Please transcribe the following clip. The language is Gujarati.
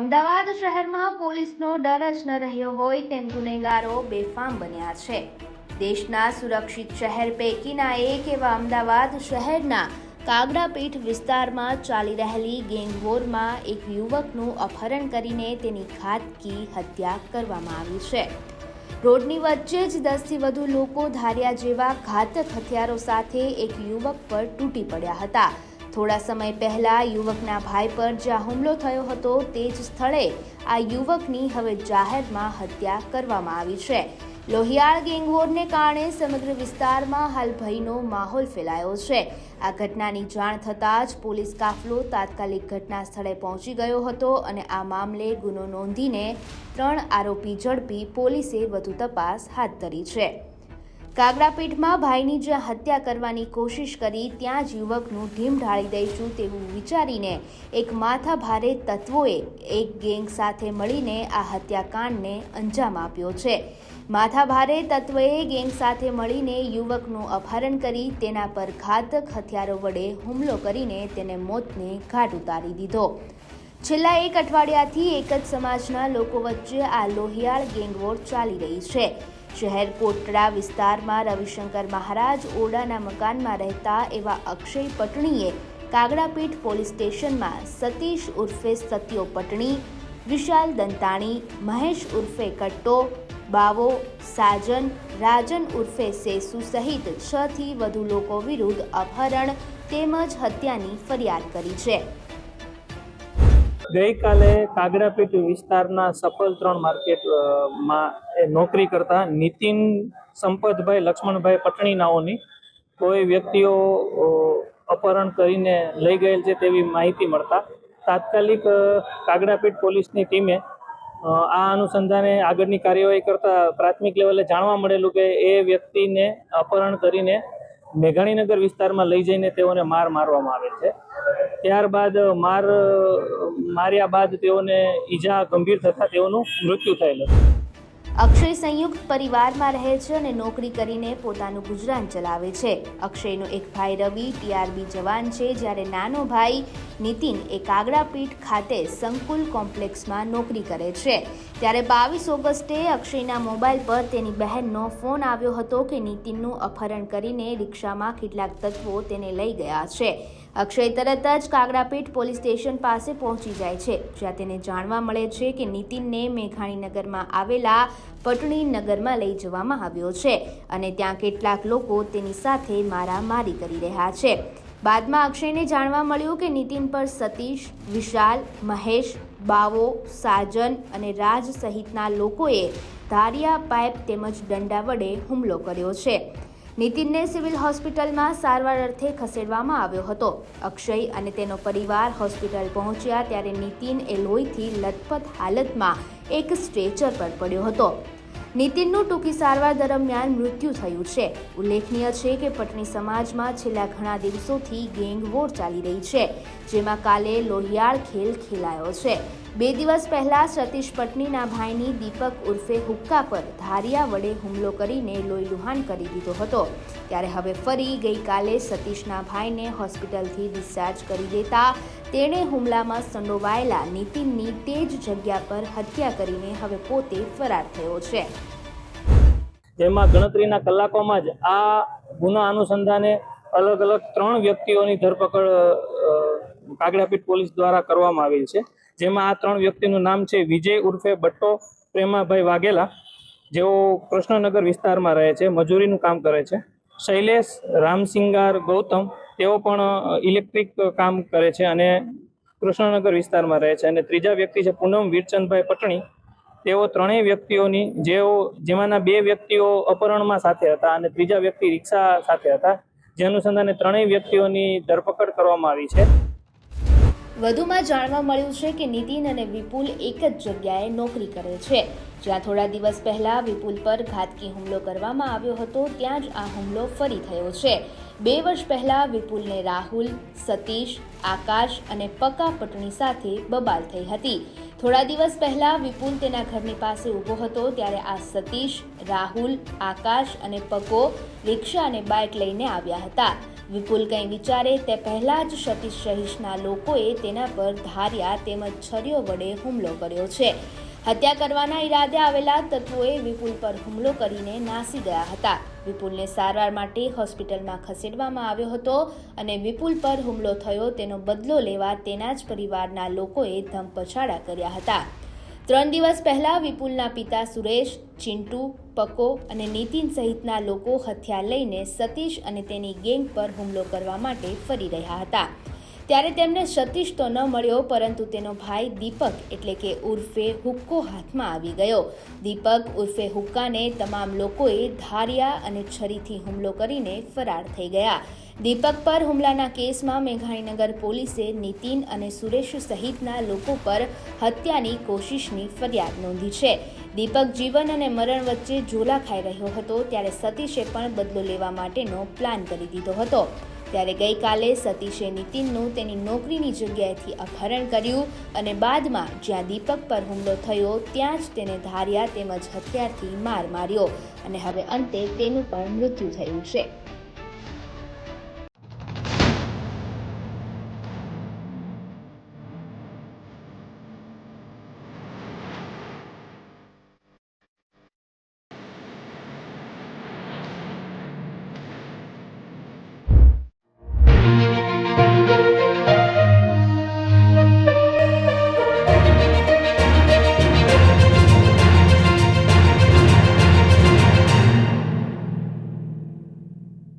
અમદાવાદ શહેરમાં પોલીસનો ડર જ ન રહ્યો હોય તેમ ગુનેગારો બેફામ બન્યા છે. દેશના સુરક્ષિત શહેર પૈકીના એક એવા અમદાવાદ શહેરના કાગડાપીઠ વિસ્તારમાં ચાલી રહેલી ગેંગવોરમાં એક યુવકનું અપહરણ કરીને તેની ઘાતકી હત્યા કરવામાં આવી છે. રોડની વચ્ચે જ દસથી વધુ લોકો ધાર્યા જેવા ઘાતક હથિયારો સાથે એક યુવક પર તૂટી પડ્યા હતા. થોડા સમય પહેલા યુવકના ભાઈ પર જ્યાં હુમલો થયો હતો તે જ સ્થળે આ યુવકની હવે જાહેરમાં હત્યા કરવામાં આવી છે. લોહિયાળ ગેંગવોરને કારણે સમગ્ર વિસ્તારમાં હાલ ભયનો માહોલ ફેલાયો છે. આ ઘટનાની જાણ થતાં જ પોલીસ કાફલો તાત્કાલિક ઘટના સ્થળે પહોંચી ગયો હતો અને આ મામલે ગુનો નોંધીને ત્રણ આરોપી ઝડપી પોલીસે વધુ તપાસ હાથ ધરી છે. કાગડાપીઠમાં ભાઈની જ્યાં હત્યા કરવાની કોશિશ કરી, ત્યાં જ યુવકનું ઢીમ ઢાળી દઈશું તેવું વિચારીને એક માથા ભારે તત્વોએ એક ગેંગ સાથે મળીને આ હત્યાકાંડને અંજામ આપ્યો છે. માથા ભારે તત્વએ ગેંગ સાથે મળીને યુવકનું અપહરણ કરી, તેના પર ઘાતક હથિયારો વડે હુમલો કરીને તેને મોતને ઘાટ ઉતારી દીધો. છેલ્લા એક અઠવાડિયાથી એક જ સમાજના લોકો વચ્ચે આ લોહિયાળ ગેંગવોર ચાલી રહી છે. શહેર કોટડા વિસ્તારમાં રવિશંકર મહારાજ ઓરડાના મકાનમાં રહેતા એવા અક્ષય પટણીએ કાગડાપીઠ પોલીસ સ્ટેશનમાં સતીશ ઉર્ફે સત્યો પટણી, વિશાલ દંતાણી, મહેશ ઉર્ફે કટ્ટો, બાવો, સાજન, રાજન ઉર્ફે સેસુ સહિત છથી વધુ લોકો વિરુદ્ધ અપહરણ તેમજ હત્યાની ફરિયાદ કરી છે. ગઈકાલે કાગડાપીઠ વિસ્તારના સફળ ત્રણ માર્કેટમાં એ નોકરી કરતા નીતિન, સંપતભાઈ, લક્ષ્મણભાઈ પટણી નાઓની કોઈ વ્યક્તિઓ અપહરણ કરીને લઈ ગયેલ છે તેવી માહિતી મળતા તાત્કાલિક કાગડાપીટ પોલીસની ટીમે આ અનુસંધાને આગળની કાર્યવાહી કરતા પ્રાથમિક લેવલે જાણવા મળેલું કે એ વ્યક્તિને અપહરણ કરીને મેઘાણીનગર વિસ્તારમાં લઈ જઈને તેઓને માર મારવામાં આવેલ છે. ત્યારબાદ માર, માર્યા બાદ તેઓને ઈજા ગંભીર થતા તેઓનું મૃત્યુ થયેલું. અક્ષય સંયુક્ત પરિવારમાં રહે છે અને નોકરી કરીને પોતાનું ગુજરાન ચલાવે છે. અક્ષયનો એક ભાઈ રવિ, ટીઆરબી જવાન છે, જ્યારે નાનો ભાઈ નીતિન એ કાગડાપીઠ ખાતે સંકુલ કોમ્પ્લેક્સમાં નોકરી કરે છે. ત્યારે બાવીસ ઓગસ્ટે અક્ષયના મોબાઈલ પર તેની બહેનનો ફોન આવ્યો હતો કે નીતિનનું અપહરણ કરીને રિક્ષામાં કેટલાક તત્વો તેને લઈ ગયા છે. અક્ષય તરત જ કાગડાપીઠ પોલીસ સ્ટેશન પાસે પહોંચી જાય છે, જ્યાં તેને જાણવા મળે છે કે નીતિનને મેઘાણીનગરમાં આવેલા પટણી નગરમાં લઈ જવામાં આવ્યો છે અને ત્યાં કેટલાક લોકો તેની સાથે મારામારી કરી રહ્યા છે. બાદમાં અક્ષયને જાણવા મળ્યું કે નીતિન પર સતીશ, વિશાલ, મહેશ, બાવો, સાજન અને રાજ સહિતના લોકોએ ધારિયા પાઇપ તેમજ દંડા વડે હુમલો કર્યો છે. નીતિનને સિવિલ હોસ્પિટલમાં સારવાર અર્થે ખસેડવામાં આવ્યો હતો. અક્ષય અને તેનો પરિવાર હોસ્પિટલ પહોંચ્યા ત્યારે નીતિન એ લોહીથી લથપથ હાલતમાં એક સ્ટ્રેચર પર પડ્યો હતો. નીતિનનું ટૂંકી સારવાર દરમિયાન મૃત્યુ થયું છે. ઉલ્લેખનીય છે કે પટણી સમાજમાં છેલ્લા ઘણા દિવસોથી ગેંગ વોર ચાલી રહી છે, જેમાં કાલે લોહિયાળ ખેલ ખેલાયો છે. બે દિવસ પહેલાં સતીશ પટનીના ભાઈની દીપક ઉર્ફે હુક્કા પર ધારિયા વડે હુમલો કરીને લોહીલુહાણ કરી દીધો હતો. ત્યારે હવે ફરી ગઈકાલે સતીશના ભાઈને હોસ્પિટલથી ડિસ્ચાર્જ કરી દેતા તેણે હુમલામાં સંડોવાયેલા નીતિનની તે જ જગ્યા પર હત્યા કરીને હવે પોતે ફરાર થયો છે. જેમાં ગણતરીના કલાકોમાં જ આ ગુના અનુસંધાને અલગ અલગ ત્રણ વ્યક્તિઓની ધરપકડ કાગડાપીઠ પોલીસ દ્વારા કરવામાં આવેલ છે. જેમાં આ ત્રણ વ્યક્તિનું નામ છે વિજય ઉર્ફે બટ્ટો પ્રેમાભાઈ વાઘેલા. જેઓ કૃષ્ણનગર વિસ્તારમાં રહે છે, મજૂરીનું કામ કરે છે. શૈલેષ, રામસિંગાર, ગૌતમ, તેઓ પણ ઇલેક્ટ્રિક કામ કરે છે અને કૃષ્ણનગર વિસ્તારમાં રહે છે. અને ત્રીજા વ્યક્તિ છે પૂનમ વીરચંદભાઈ પટણી. તેઓ ત્રણેય વ્યક્તિઓની, જેઓ, જેમાંના બે વ્યક્તિઓ અપહરણમાં સાથે હતા અને ત્રીજા વ્યક્તિ રિક્ષા સાથે હતા. જે અનુસંધાને ત્રણેય વ્યક્તિઓની ધરપકડ કરવામાં આવી છે. વધુમાં જાણવા મળ્યું છે કે નીતિન અને વિપુલ એક જ જગ્યાએ નોકરી કરે છે. જ્યાં થોડા દિવસ પહેલાં વિપુલ પર ઘાતકી હુમલો કરવામાં આવ્યો હતો, ત્યાં જ આ હુમલો ફરી થયો છે. બે વર્ષ પહેલાં વિપુલને રાહુલ, સતીશ, આકાશ અને પકા પટણી સાથે બબાલ થઈ હતી. થોડા દિવસ પહેલાં વિપુલ તેના ઘરની પાસે ઊભો હતો, ત્યારે આ સતીશ, રાહુલ, આકાશ અને પકો, રિક્ષા અને બાઇક લઈને આવ્યા હતા. વિપુલ કંઈ વિચારે તે પહેલાં જ સતીશ સહિતના લોકોએ તેના પર ધાર્યા તેમજ છરીઓ વડે હુમલો કર્યો છે. હત્યા કરવાના ઈરાદે આવેલા તત્વોએ વિપુલ પર હુમલો કરીને નાસી ગયા હતા. વિપુલને સારવાર માટે હોસ્પિટલમાં ખસેડવામાં આવ્યો હતો અને વિપુલ પર હુમલો થયો તેનો બદલો લેવા તેના જ પરિવારના લોકોએ ધમપછાડા કર્યા હતા. ત્રણ દિવસ પહેલાં વિપુલના પિતા સુરેશ, ચિંટુ, પકો અને નીતિન સહિતના લોકો હથિયાર લઈને સતીશ અને તેની ગેંગ પર હુમલો કરવા માટે ફરી રહ્યા હતા. ત્યારે તેમને સતીશ તો ન મળ્યો, પરંતુ તેનો ભાઈ દીપક એટલે કે ઉર્ફે હુક્કો હાથમાં આવી ગયો. દીપક, ઉર્ફે હુક્કાને તમામ લોકોએ ધાર્યા અને છરીથી હુમલો કરીને ફરાર થઈ ગયા. દીપક પર હુમલાના કેસમાં મેઘાણીનગર પોલીસે નીતિન અને સુરેશ સહિતના લોકો પર હત્યાની કોશિશની ફરિયાદ નોંધી છે. દીપક જીવન અને મરણ વચ્ચે ઝોલા ખાઈ રહ્યો હતો, ત્યારે સતીશે પણ બદલો લેવા માટેનો પ્લાન કરી દીધો હતો. ત્યારે ગઈકાલે સતીશે નીતિનનું તેની નોકરીની જગ્યાએથી અપહરણ કર્યું અને બાદમાં જ્યાં દીપક પર હુમલો થયો, ત્યાં જ તેને ધાર્યા તેમજ હથિયારથી માર માર્યો અને હવે અંતે તેનું પણ મૃત્યુ થયું છે.